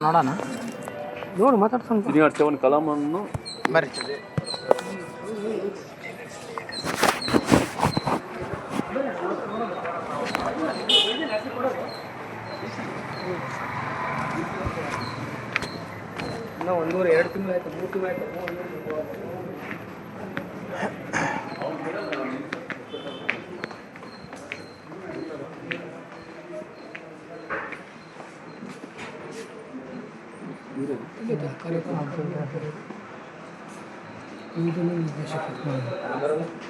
ನೋಡೋಣ. ನೋಡು ಮಾತಾಡ್ಸೋಣ. ಶ್ರೀನಿವಾಸ ಒಂದು ಕಲಾಮನ್ನು ಬರ್ರಿ ಇನ್ನೂ ಒಂದೂವರೆ ಎರಡು ತಿಂಗಳು ಆಯ್ತು ಮೂರು ತಿಂಗಳು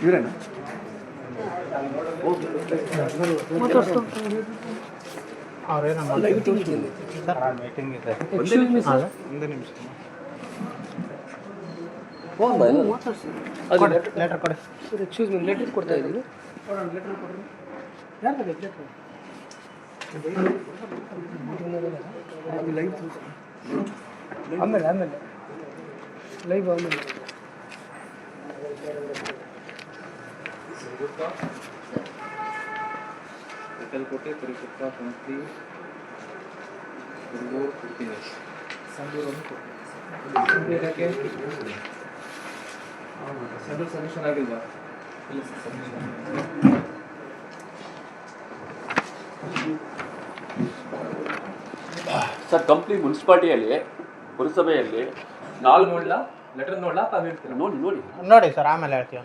ಇವರೇನ? ಲೆಟರ್ ಕೊಡಿ ಎಕ್ಸ್ಕ್ಯೂಸ್ ಮಿ ಲೆಟರ್ ಕೊಡ್ತಾ ಇದ್ದೀನಿ. ಯಾರು ಲೆಟರ್ ಲೈವ್ ಆಮೇಲೆ ಆಮೇಲೆ ಲೈವ್ ಆಮೇಲೆ ಕೋಟೆ ಪರಿಶುದ್ಧ ಸಂಸ್ಥೆ ಕುರುಬೂರು ಕೊಡ್ತೀನಿ ಇದಕ್ಕೆ ಸೆಂಟ್ರಲ್ ಸಬ್ಮಿಷನ್ ಆಗಿಲ್ವಾ ಸರ್ ಕಂಪ್ನಿ ಮುನ್ಸಿಪಾಲ್ಟಿಯಲ್ಲಿ ಪುರಸಭೆಯಲ್ಲಿ ನಾಲ್ಕು ನೋಡ್ಲಾ ಲೆಟರ್ ನೋಡ್ಲಾ ತಾವ್ ಹೇಳ್ತೀರಾ? ನೋಡಿ ನೋಡಿ. ನೋಡಿ ಸರ್ ಆಮೇಲೆ ಹೇಳ್ತೀವಿ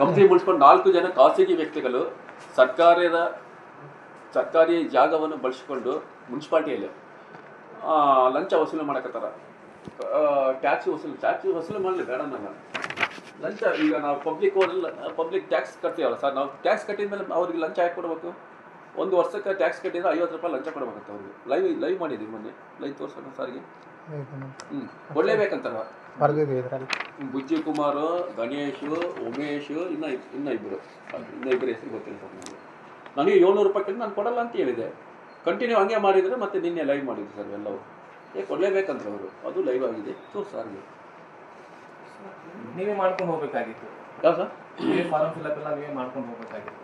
ಕಂಪ್ನಿ ಮುಳ್ಸ್ಕೊಂಡು ನಾಲ್ಕು ಜನ ಖಾಸಗಿ ವ್ಯಕ್ತಿಗಳು ಸರ್ಕಾರದ ಸರ್ಕಾರಿ ಜಾಗವನ್ನು ಬಳಸಿಕೊಂಡು ಮುನ್ಸಿಪಾಲ್ಟಿಯಲ್ಲಿ ಲಂಚ ವಸೂಲು ಮಾಡಕತ್ತಾರ. ಟ್ಯಾಕ್ಸ್ ವಸೂಲಿ ಟ್ಯಾಕ್ಸ್ ವಸೂಲಿ ಮಾಡಲಿ ಬೇಡ ನಾನು ಲಂಚ ಈಗ ನಾವು ಪಬ್ಲಿಕ್ ಪಬ್ಲಿಕ್ ಟ್ಯಾಕ್ಸ್ ಕಟ್ತೀವಲ್ಲ ಸರ್ ನಾವು ಟ್ಯಾಕ್ಸ್ ಕಟ್ಟಿದ ಮೇಲೆ ಅವ್ರಿಗೆ ಲಂಚ ಹಾಕಿ ಕೊಡಬೇಕು? ಒಂದು ವರ್ಷಕ್ಕೆ ಟ್ಯಾಕ್ಸ್ ಕಟ್ಟಿದ್ರೆ ಐವತ್ತು ರೂಪಾಯಿ ಲಂಚ ಕೊಡಬೇಕಂತ ಅವ್ರಿಗೆ. ಲೈವ್ ಲೈವ್ ಮಾಡಿದ್ದೀವಿ ಮೊನ್ನೆ ಲೈವ್ ತೋರ್ಸೋಣ ಸರ್ಗೆ ಹ್ಞೂ ಕೊಡಲೇಬೇಕಂತಾರ ಬರ್ದಿದ್ವಿ ಇದರಲ್ಲಿ. ಬುಜ್ಜಿ ಕುಮಾರ್ ಗಣೇಶ್ ಉಮೇಶ್ ಇನ್ನ ಇನ್ನ ಇಬ್ಬರು ಇನ್ನ ಇಬ್ಬರು ಹೆಸರು ಗೊತ್ತಿಲ್ಲ ಸರ್ ನನಗೆ ನನಗೆ ಏಳ್ನೂರು ರೂಪಾಯಿ ಕೇಳಿ ನಾನು ಕೊಡಲ್ಲ ಅಂತ ಹೇಳಿದೆ. ಕಂಟಿನ್ಯೂ ಹಂಗೆ ಮಾಡಿದರೆ ಮತ್ತೆ ನಿನ್ನೆ ಲೈವ್ ಮಾಡಿದ್ರು ಸರ್ ಎಲ್ಲವೂ ಏ ಕೊಡಲೇಬೇಕಂತ ಅವರು. ಅದು ಲೈವ್ ಆಗಿದೆ. ಸೊ ಸರ್ ನೀವೇ ಮಾಡ್ಕೊಂಡು ಹೋಗ್ಬೇಕಾಗಿತ್ತು. ಯಾವ ಸರ್ ನೀವೇ ಫಾರ್ಮ್ ಫಿಲಪ್ ಎಲ್ಲ ನೀವೇ ಮಾಡ್ಕೊಂಡು ಹೋಗ್ಬೇಕಾಗಿತ್ತು.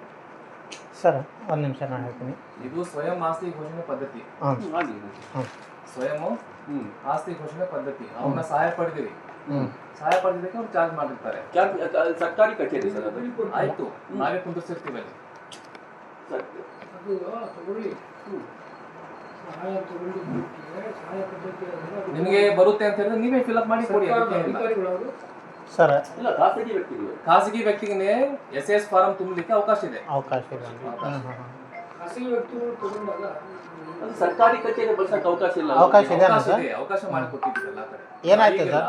ಸರ್ ಒಂದು ನಿಮಿಷ ನಾನು ಹೇಳ್ತೀನಿ. ಇದು ಸ್ವಯಂ ಆಸ್ತಿ ಘೋಷಣೆ ಪದ್ಧತಿ. ಹಾಂ ಹಾಂ ಸ್ವಯಂ ಆಸ್ತಿ ಘೋಷಣೆ ಪದ್ಧತಿ. ಅವ್ರನ್ನ ಸಹಾಯ ಪಡೆದಿವಿ ಸಹಾಯ ಪಡೆದಿದ್ದಕ್ಕೆ ಅವ್ರು ಚಾರ್ಜ್ ಮಾಡಿರ್ತಾರೆ. ಸರ್ಕಾರಿ ಕಚೇರಿ ಸರ್ ಆಯ್ತು. ನಾವೇ ಕುಂದಿರ್ಸಿರ್ತೀವಿ ಅಲ್ಲಿ. ನಿಮಗೆ ಬರುತ್ತೆ ಅಂತ ಹೇಳಿದ್ರೆ ನೀವೇ ಅಪ್ ಮಾಡಿ ಕೊಡಿ ಸರ್ ಇಲ್ಲ ಖಾಸಗಿ ವ್ಯಕ್ತಿಗಳು. ಖಾಸಗಿ ವ್ಯಕ್ತಿಗೆ ಎಸ್ ಎಸ್ ಫಾರಂ ತುಂಬಲಿಕ್ಕೆ ಅವಕಾಶ ಇದೆ. ಅವಕಾಶ ಇದೆ. ಖಾಸಗಿ ವ್ಯಕ್ತಿಗಳು ತಗೊಂಡಾಗ ಅದು ಸರ್ಕಾರಿ ಕಚೇರಿ ಬಳಸಕ್ಕೆ ಅವಕಾಶ ಇಲ್ಲ ಅವಕಾಶ ಇದೆ ಅವಕಾಶ ಸರ್? ಇದೆ ಅವಕಾಶ ಮಾಡಿ ಕೊಟ್ಟಿದ್ದೀವಿ ಎಲ್ಲ ಕಡೆ. ಏನಾಯ್ತು ಸರ್?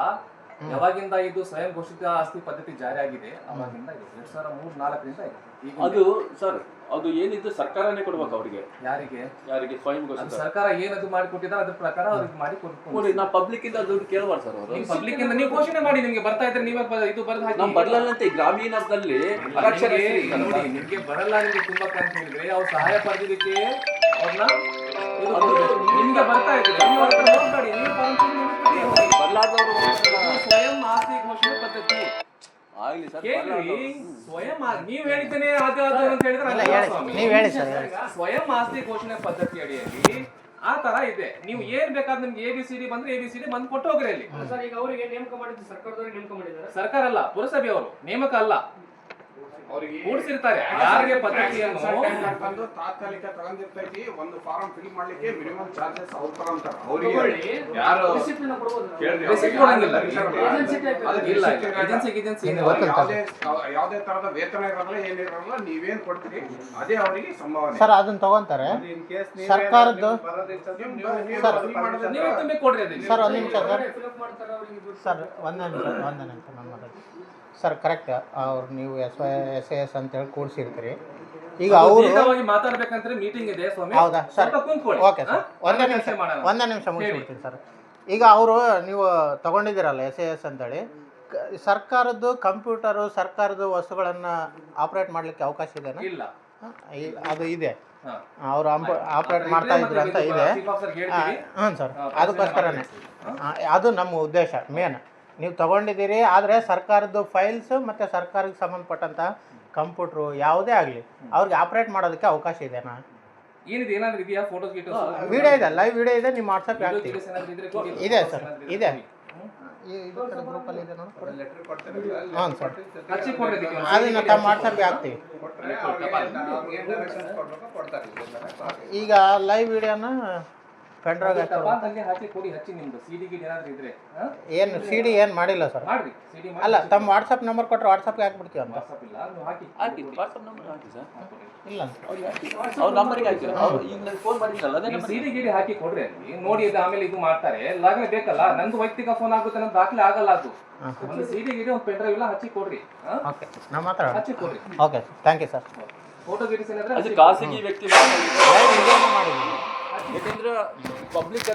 ಯಾವಾಗಿಂದ ಇದು ಸ್ವಯಂ ಘೋಷಿತ ಆಸ್ತಿ ಪದ್ಧತಿ ಜಾರಿ ಆಗಿದೆ ಅವಾಗಿಂದ ಇದೆ ಎರಡ್ ಸಾವಿರ ಮೂರ್ ನಾಲ್ಕರಿಂದ ಇದೆ ಈಗ ಅದು ಸರ್ ಅದು ಏನಿದ್ದು ಸರ್ಕಾರನೇ ಕೊಡ್ಬೇಕು ಅವರಿಗೆ. ಯಾರಿಗೆ? ಯಾರಿಗೆ? ಸ್ವಯಂ ಘೋಷಣೆ ಘೋಷಿತ ಸರ್ಕಾರ ಏನದು ಮಾಡಿ ಕೊಟ್ಟಿದ್ದಾರೆ ಅದ್ರ ಪ್ರಕಾರ ಅವ್ರಿಗೆ ಮಾಡಿ ನೋಡಿ ನಾವು ಪಬ್ಲಿಕ್ ಇಂದ ದುಡ್ಡು ಕೇಳಬಾರ್ದು ಸರ್ ಅವರು. ಪಬ್ಲಿಕ್ ಇಂದ ನೀವು ಘೋಷಣೆ ಮಾಡಿ ನಿಮ್ಗೆ ಬರ್ತಾ ಇದ್ರೆ ನೀವೇ ಇದು ಬರ್ದ ಹಾಕಿ? ನಾವು ಬರ್ಲಲ್ಲಂತೆ ಗ್ರಾಮೀಣದಲ್ಲಿ ನೋಡಿ ನಿಮ್ಗೆ ಬರಲ್ಲ ನಿಮಗೆ ತುಂಬಾ ಅಂತ ಹೇಳಿದ್ರೆ ಅವ್ರು ಸಹಾಯ ಪಡೆದಿದ್ದಕ್ಕೆ ಅವ್ರನ್ನ. ನಿಮ್ಗೆ ಬರ್ತಾ ಇದ್ರೆ ನೀವು ಹೋಗ್ಬೇಡಿ. ಬರ್ಲಾರ್ದವ್ರು. ಸ್ವಯಂ ಆಸ್ತಿ ಘೋಷಣೆ ಪದ್ಧತಿ. ಆಗ್ಲಿ ಸರ್. ಸ್ವಯಂ ಆ- ನೀವ್ ಹೇಳಿದ್ದೇನೆ ಅದು ಅದು ಅಂತ ಹೇಳಿದ್ರೆ ಇಲ್ಲ, ಹೇಳಿ. ಸ್ವಾಮಿ. ನೀವ್ ಹೇಳಿ ಸರ್, ಹೇಳಿ. ಈಗ ಸ್ವಯಂ ಆಸ್ತಿ ಘೋಷಣೆ ಪದ್ಧತಿ ಅಡಿಯಲ್ಲಿ ಆ ತರ ಇದೆ ನೀವು ಏನ್ ಬೇಕಾದ್ರೆ ನಿಮ್ಗೆ ಎ ಬಿ ಸಿ ಡಿ ಬಂದ್ರೆ ಎ ಬಿ ಸಿ ಡಿ ಬಂದು ಕೊಟ್ಟು ಹೋಗ್ರಿ ಅಲ್ಲಿ ಸರ್ ಈಗ ಅವರಿಗೆ ನೇಮಕ ಮಾಡಿದ್ರು ಸರ್ಕಾರದವರಿಗೆ ನೇಮಕ ಮಾಡಿದ್ದಾರೆ ಸರ್ಕಾರ ಅಲ್ಲ ಪುರಸಭೆಯವರು ನೇಮಕ ಅಲ್ಲ ಕೂಡ್ಸಿರ್ತಾರೆ. ಯಾರಿಗೆ ಪದ್ಧತಿಯನ್ನು ಬಂದು ತಾತ್ಕಾಲಿಕ ತಗೊಂಡಿರ್ತೈತಿ ಒಂದು ಫಾರಂ ಫಿಲ್ ಮಾಡ್ಲಿಕ್ಕೆ ಮಿನಿಮಮ್ ಚಾರ್ಜಸ್ ಅವ್ರ ಅಂತಾರೆ. ಅವ್ರಿಗೆ ಯಾರು. ಯಾವುದೇ ತರದ ವೇತನ ಇರಲ್ಲ ಏನಿರಲ್ಲ ನೀವೇನ್ ಕೊಡ್ತೀರಿ ಅದೇ ಅವರಿಗೆ ಸಂಭಾವನೆ. ಸರ್ ಅದನ್ನ ತಗೊಂತಾರೆ. ಸರ್ಕಾರದ್ದು ಸರ್ ಒಂದ್ ತುಂಬಿ ಕೊಡ್ರಿ ಸರ್ ಒಂದು ನಿಮಿಷ ಸರ್. Fill ಮಾಡ್ತಾರೆ ಅವ್ರಿಗೆ ಸರ್ ಒಂದೇ ನಿಮಿಷ ಒಂದೇ ನಿಮಿಷ ನಾನು ಮಾತಾಡ್ತೀನಿ. ಸರ್ ಕರೆಕ್ಟ್ ಅವ್ರು ನೀವು ಎಸ್ ಎಸ್ ಎಸ್ ಅಂತ ಹೇಳಿ ಕೂಡಿಸಿರ್ತೀರಿ. ಈಗ ಅವರು ಮಾತಾಡ್ಬೇಕಂದ್ರೆ ಮೀಟಿಂಗ್ ಇದೆ ಸ್ವಾಮಿ. ಹೌದಾ? ಸರ್ ಸ್ವಲ್ಪ ಕುಂತ್ಕೊಳ್ಳಿ. Okay sir. ಒಂದೇ ನಿಮಿಷ ಮಾಡೋಣ. ಒಂದೇ ನಿಮಿಷ ಮುಗಿಸ್ಬಿಡ್ತೀನಿ ಸರ್. ಈಗ ಅವರು ನೀವು ತಗೊಂಡಿದ್ದೀರಲ್ಲ ಎಸ್ ಎ ಎಸ್ ಅಂತೇಳಿ ಕ- ಸರ್ಕಾರದ್ದು ಕಂಪ್ಯೂಟರು ಸರ್ಕಾರದ ವಸ್ತುಗಳನ್ನು ಆಪ್ರೇಟ್ ಮಾಡಲಿಕ್ಕೆ ಅವಕಾಶ ಇದೆನಾ? ಇಲ್ಲ. ಹ? ಅದು ಇದೆ. ಹಾ. ಅವರು ಆಪ್ರೇಟ್ ಮಾಡ್ತಾ ಇದ್ರು ಅಂತ ಇದೆ ಚೀಫ್ ಆಫೀಸರ್ ಹೇಳ್ತೀವಿ ಹ್ಞೂ ಸರ್. ಹಾ, ಅದಕ್ಕೋಸ್ಕರನೇ. ಅದು ನಮ್ಮ ಉದ್ದೇಶ ಮೇನ್. ನೀವು ತಗೊಂಡಿದ್ದೀರಿ ಆದರೆ ಸರ್ಕಾರದ್ದು ಫೈಲ್ಸ್ ಮತ್ತು ಸರ್ಕಾರಕ್ಕೆ ಸಂಬಂಧಪಟ್ಟಂಥ ಕಂಪ್ಯೂಟ್ರು ಯಾವುದೇ ಆಗಲಿ ಅವ್ರಿಗೆ ಆಪ್ರೇಟ್ ಮಾಡೋದಕ್ಕೆ ಅವಕಾಶ ಇದೆನಾ? ಏನಿದೆ? ಏನಾದ್ರು ಇದೆಯಾ? ಫೋಟೋಸ್ ಗೀಟೋಸ್ ವಿಡಿಯೋ ಇದೆ ಲೈವ್ ವಿಡಿಯೋ ಇದೆ ನಿಮ್ಮ ವಾಟ್ಸಪ್ ಇದೆ ಸರ್, ಇದೆ. ಹಾಂ ಸರ್. ಅದನ್ನು ತಮ್ಮ ವಾಟ್ಸಪ್ಗೆ ಹಾಕ್ತೀವಿ ಈಗ ಲೈವ್ ವಿಡಿಯೋನ ಟಪಾಲ್ ಹಾಕಿ ಕೊಡಿ ಹಚ್ಚಿ ನಿಮ್ದು. ಸಿಡಿ ಗಿಡಿ ಏನಾದ್ರು ಇದ್ರೆ ಏನು ಸಿ ಡಿ ಏನು ಮಾಡಿಲ್ಲ ಸರ್? ಮಾಡ್ರಿ. ಸಿಡಿ ಮಾಡಿ ಅಲ್ಲ ತಮ್ಮ ವಾಟ್ಸಪ್ ನಂಬರ್ ಕೊಟ್ಟರೆ ವಾಟ್ಸಪ್ಗೆ ಹಾಕ್ಬಿಡ್ತೀವಿ ಅಂತ. ವಾಟ್ಸಪ್ ಇಲ್ಲ ನೀವು ಹಾಕಿ. ಹಾಕಿ ವಾಟ್ಸಪ್ ನಂಬರ್ ಹಾಕಿ ಸರ್. ಇಲ್ಲ ಅಂತ. ಅವ್ರಿಗೆ ಹಾಕಿ. ಅವ್ರ ನಂಬರ್ಗೆ ಹಾಕಿ. ಅವ್ರು ಈಗ ನನಗೆ ಫೋನ್ ಮಾಡಿದ್ರಲ್ಲ ಅದೇ ನೀವು ಸಿಡಿ ಗಿಡಿ ಹಾಕಿ ಕೊಡ್ರಿ ಅಲ್ಲಿ. ನೋಡಿ ಇದು ಆಮೇಲೆ ಇದು ಮಾಡ್ತಾರೆ. ಲಾಗಲೇ ಬೇಕಲ್ಲ ನಂದು ವೈಯಕ್ತಿಕ ಫೋನ್ ಆಗುತ್ತೆ ನನ್ನ ದಾಖಲೆ ಆಗಲ್ಲ ಅದು. ಒಂದು ಸಿಡಿ ಗಿಡಿ ಒಂದು ಪೆನ್ ಡ್ರೈವ್ ಇಲ್ಲ ಹಚ್ಚಿ ಕೊಡ್ರಿ ಓಕೆ ನಮ್ಮ ಹತ್ರ ಹಚ್ಚಿ ಕೊಡ್ರಿ. Okay thank you sir photo ಗಿಟೀಸ್ ಏನಾದ್ರೆ ಅದು ಖಾಸಗಿ ವ್ಯಕ್ತಿ ಮಾತಾಡಿದ್ದು. ಮಾಡಿದ್ದೀವಿ ಪಬ್ಲಿಕ್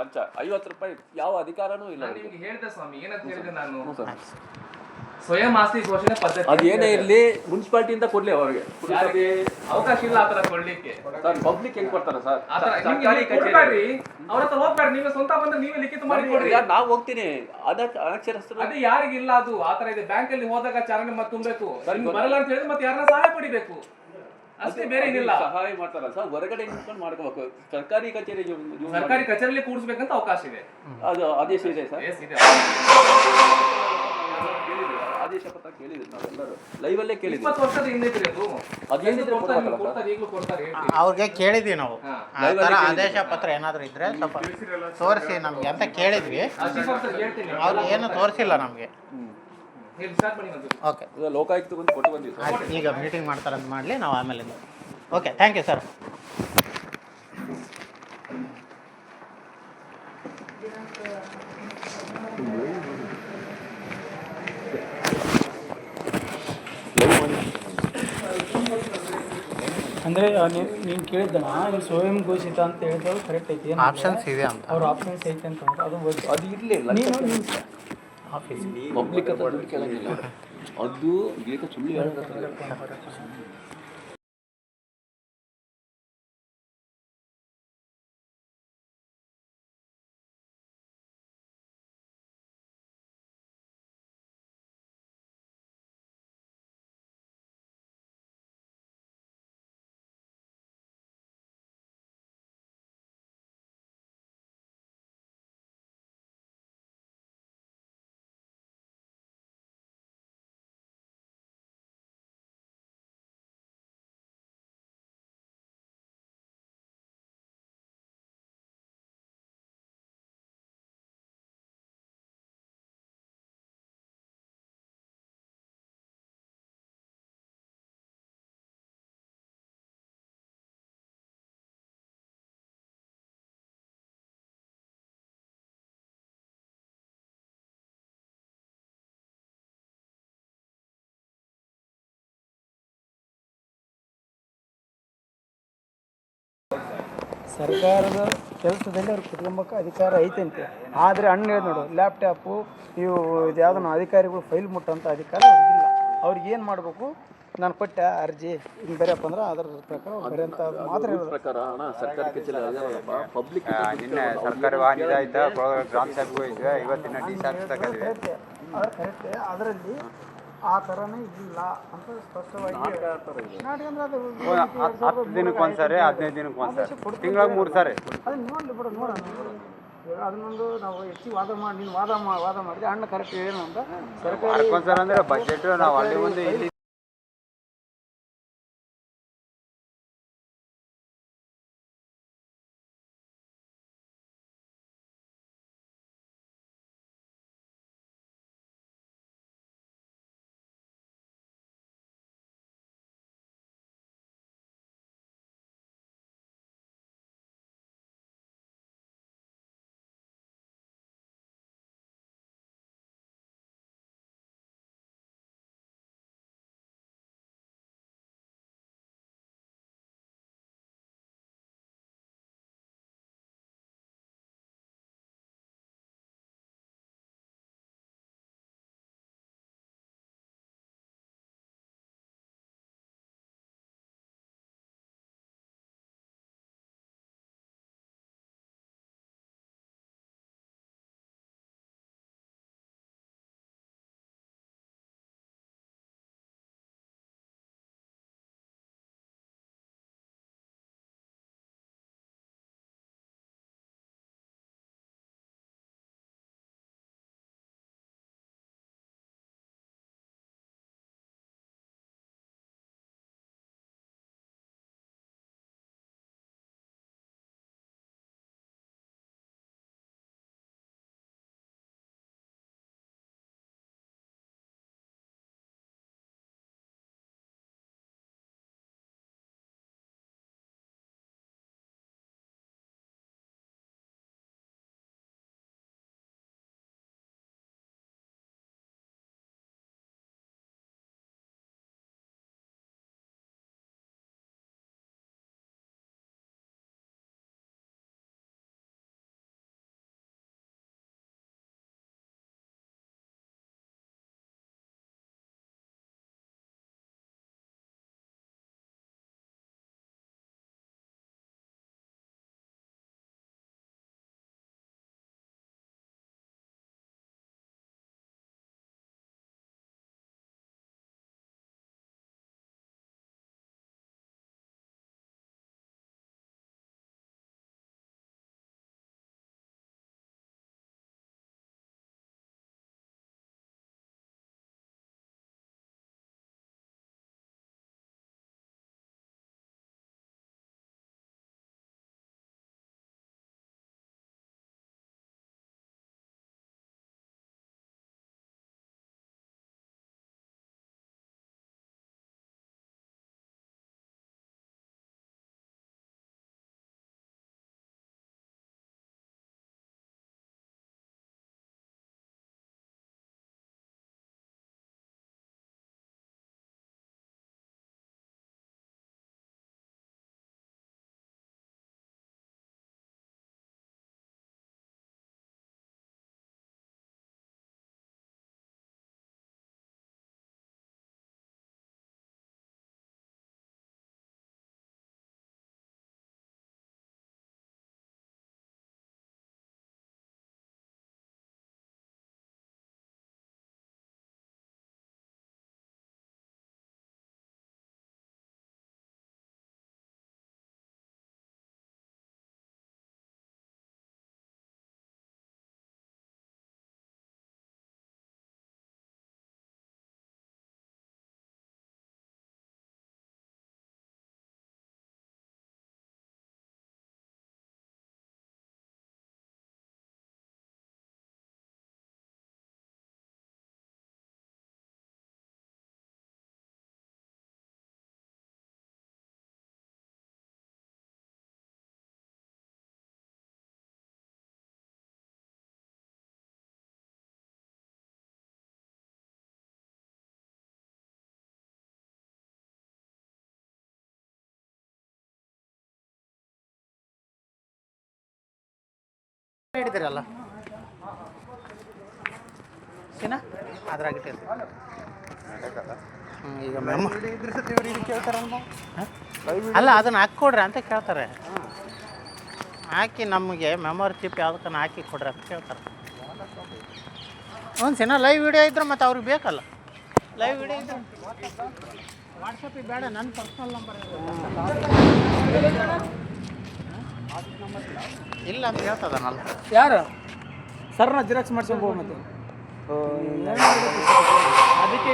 ಲಂಚ. ಐವತ್ತು ರೂಪಾಯಿ ಯಾವ ಅಧಿಕಾರನೂ ಇಲ್ಲ ಹೇಳಿದೆ. ನಿಮ್ಗೆ ಹೇಳ್ದೆ ಸ್ವಾಮಿ ಏನಂತ ಹೇಳಿದೆ ನಾನು? ಸ್ವಯಂ ಆಸ್ತಿ ಘೋಷಣೆ ಪದ್ಧತಿ ಅದು ಏನೇ ಇರಲಿ ಮುನ್ಸಿಪಾಲ್ಟಿಯಿಂದ ಕೊಡ್ಲಿ ಅವ್ರಿಗೆ. ಯಾರಿಗೆ? ಅವಕಾಶ ಇಲ್ಲ ಆತರ ಕೊಡ್ಲಿಕ್ಕೆ. ಸರ್ ಪಬ್ಲಿಕ್ ಹೆಂಗ್ ಕೊಡ್ತಾರ ಸರ್? ಸರ್ಕಾರಿ ನೀವು ಕಚೇರಿ ಅವ್ರ ಹತ್ರ ಹೋಗ್ಬೇಡ್ರಿ ನೀವೇ ಸ್ವಂತ ಬಂದ್ರೆ ನೀವೇ ಲಿಖಿತ ಮಾಡಿ ಕೊಡ್ರಿ. ಯಾರು ನಾವು ಹೋಗ್ತೀನಿ. ಅದಕ್ಕೆ ಅನಕ್ಷರಸ್ಥರು. ಅದೇ ಯಾರಿಗಿಲ್ಲ ಅದು. ಆತರ ಇದೆ. ಬ್ಯಾಂಕ್ ಅಲ್ಲಿ ಹೋದಾಗ ಚಾಲನೆ ಮತ್ತೆ ತುಂಬಬೇಕು ಬರಲ್ಲ ಅಂತ ಹೇಳಿದ್ರೆ ಮತ್ತೆ ಯಾರನ್ನ ಸಹಾಯ ಪಡಿಬೇಕು? ಅಷ್ಟೇ ಬೇರೆ ಏನಿಲ್ಲ. ಸಹಾಯ ಮಾಡ್ತಾರ ಸರ್ ಹೊರಗಡೆ ನಿಂತ್ಕೊಂಡು ಮಾಡ್ಕೋಬೇಕು. ಸರ್ಕಾರಿ ಕಚೇರಿ ಸರ್ಕಾರಿ ಕಚೇರಿಯಲ್ಲಿ ಕೂಡಿಸ್ಬೇಕಂತ ಅವಕಾಶ ಇದೆ. ಅದು ಆದೇಶ ಇದೆ ಸರ್? ಆದೇಶ ಪತ್ರ ಕೇಳಿದ್ರು ನಾವೆಲ್ಲರೂ. ಲೈವಲ್ಲೇ ಕೇಳಿದ್ವಿ ಇಪ್ಪತ್ತು ವರ್ಷದ ಹಿಂದೆ ಅದು. ಅದೇನಿದ್ರೆ ಕೊಡ್ತಾರೆ ಈಗಲೂ ಕೊಡ್ತಾರೆ ಹೇಳ್ತೀವಿ. ಅವ್ರಿಗೆ ಕೇಳಿದ್ವಿ ನಾವು. ಆ ಥರ ಆದೇಶ ಪತ್ರ ಏನಾದರೂ ಇದ್ರೆ ಸ್ವಲ್ಪ ತೋರಿಸಿ ನಮಗೆ ಅಂತ ಕೇಳಿದ್ವಿ. ಅವ್ರು ಏನು ತೋರಿಸಿಲ್ಲ ನಮಗೆ. ಓಕೆ ಇದು ಲೋಕಾಯುಕ್ತ ಬಂದು ಕೊಟ್ಟು ಆಯ್ತು ಈಗ ಮೀಟಿಂಗ್ ಮಾಡ್ತಾರಂತ ಮಾಡಲಿ ನಾವು ಆಮೇಲೆ ಓಕೆ ಥ್ಯಾಂಕ್ ಯು ಸರ್ ಅಂದ್ರೆ ನೀನು ಕೇಳಿದ್ದಣ ಇದು ಸ್ವಯಂ ಘೋಷಿತ ಅಂತ ಹೇಳಿದ್ರು ಕರೆಕ್ಟ್ ಐತಿ ಏನು ಆಪ್ಷನ್ಸ್ ಇದೆ ಅಂತ. ಅವ್ರ ಆಪ್ಷನ್ಸ್ ಐತೆ ಅಂತಂದ್ರೆ ಅದು. ಅದು ಇರ್ಲಿ ನೀನು ನೀನು ಆಫೀಸ್ ಪಬ್ಲಿಕ್ ಅಂತ ದುಡ್ಡು ಕೇಳಂಗಿಲ್ಲ ಅದು ಈಗ ಸುಳ್ಳು ಹೇಳೋದು ಸರ್ಕಾರದ ಕೆಲಸದಲ್ಲಿ ಅವ್ರು ಕುತ್ಕೊಂಬಕ್ಕೆ ಅಧಿಕಾರ ಐತಂತೆ. ಆದರೆ ಅಣ್ಣ ಹೇಳಿ ನೋಡು ಲ್ಯಾಪ್ಟಾಪು ಇವು ಇದು ಯಾವ್ದನ್ನ ಅಧಿಕಾರಿಗಳು ಫೈಲ್ ಮುಟ್ಟಂಥ ಅಧಿಕಾರ ಅವ್ರಿಗಿಲ್ಲ. ಅವ್ರಿಗೆ ಏನು ಮಾಡಬೇಕು? ನಾನು ಕೊಟ್ಟ ಅರ್ಜಿ. ಹಿಂಗೆ ಬರೆಯಪ್ಪ ಅಂದ್ರೆ ಅದರ ಪ್ರಕಾರ ಬರೆಯಂತ ಮಾತ್ರ ಇರೋದು ಪ್ರಕಾರ ಹಣ ಸರ್ಕಾರ ಪಬ್ಲಿಕ್ ನಿನ್ನೆ ಸರ್ಕಾರಿ ವಾಹನ ಇದಾಯ್ತು ಗ್ರಾಮ ಸಭೆಗೆ ಇವತ್ತಿನ ಡಿ ಅದರಲ್ಲಿ ಆ ಥರನೇ ಇಲ್ಲ ಅಂತ ಸ್ಪಷ್ಟವಾಗಿ ನಾಟಕ ಅಂದ್ರೆ ಅದು ಹತ್ತು ದಿನಕ್ಕೆ ಒಂದ್ಸರಿ ಹದಿನೈದು ದಿನಕ್ಕೆ ಒಂದ್ಸರಿ ತಿಂಗಳಿಗೆ ಮೂರು ಸಾರಿ. ಅದನ್ನ ನೋಡಲಿ ಬಿಡು ನೋಡೋಣ. ಅದನ್ನೊಂದು ನಾವು ಹೆಚ್ಚಿಗೆ ವಾದ ಮಾಡಿ ನೀನು ವಾದ ಮಾ ವಾದ ಮಾಡಿದೆ ಅಣ್ಣ ಕರೆಕ್ಟ್ ಏನು ಅಂತ ಸರ್ಕಾರ ಅಂದ್ರೆ ಬಜೆಟ್ ನಾವು ಅಲ್ಲಿ ಮುಂದೆ ಇಲ್ಲಿ ಹಿಡಿದಿರಲ್ಲ. ಏನ ಅದ್ರಾಗ ಈಗ ಮೆಮ ಅಲ್ಲ ಅದನ್ನ ಹಾಕ್ಕೊಡ್ರಿ ಅಂತ ಕೇಳ್ತಾರೆ. ಹಾಕಿ ನಮಗೆ ಮೆಮೊರಿ ಚಿಪ್ ಯಾವ್ದಕ್ಕನ ಹಾಕಿ ಕೊಡ್ರಿ ಅಂತ ಕೇಳ್ತಾರೆ. ಒಂದು ಸಿನ ಲೈವ್ ವಿಡಿಯೋ ಇದ್ರೆ ಮತ್ತೆ ಅವ್ರಿಗೆ ಬೇಕಲ್ಲ. ಲೈವ್ ವಿಡಿಯೋ ಇದ್ರೆ ವಾಟ್ಸಪ್ಪಿಗೆ ಬೇಡ ನನ್ನ ಪರ್ಸ್ನಲ್ ನಂಬರ್ ಇಲ್ಲ ಅಂತ ಹೇಳ್ತದನಲ್ಲ ಯಾರು? ಸರ್ನ ಜಿರಾಕ್ಸ್ ಮಾಡ್ಸ್ಕೊಂಡು ಹೋಗ್ ಮತ್ತೆ. ಅದಕ್ಕೆ